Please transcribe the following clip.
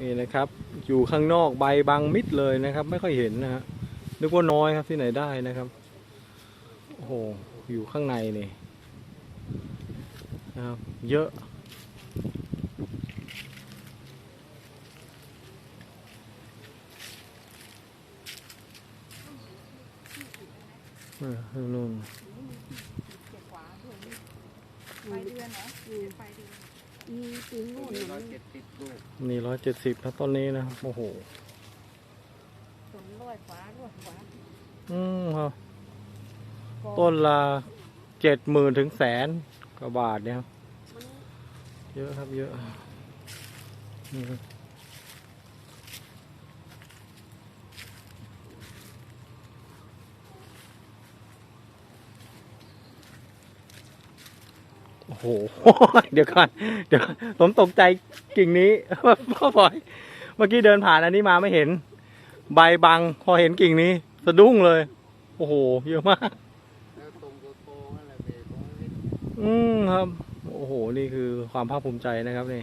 นี่นะครับ อยู่ข้างนอกใบบังมิดเลยนะครับ ไม่ค่อยเห็นนะฮะนึกว่าน้อยครับที่ไหนได้นะครับโอ้โหอยู่ข้างในนี่นะครับเยอะเออนู่นไปเดือนเหรอไปเดือน มีปีโน่นร้อยนะเจ็ดสิบลูกนี่ร้อยเจ็ดสิบนะต้นนี้นะครับโอ้โหสนร้อยฟ้าร้อยฟ้าอืมครับก็ต้นละเจ็ดหมื่นถึงแสนกว่าบาทเนี่ยครับมันเยอะครับเยอะอืม โอ้โห เดี๋ยวก่อน เดี๋ยวผมตกใจกิ่งนี้พ่อพลอย เมื่อกี้เดินผ่านอันนี้มาไม่เห็น ใบบังพอเห็นกิ่งนี้ สะดุ้งเลย โอ้โห เยอะมากแล้วตรงตัวโตนั่นแหละเบรกของเล็กอืมครับ โอ้โห นี่คือความภาคภูมิใจนะครับนี่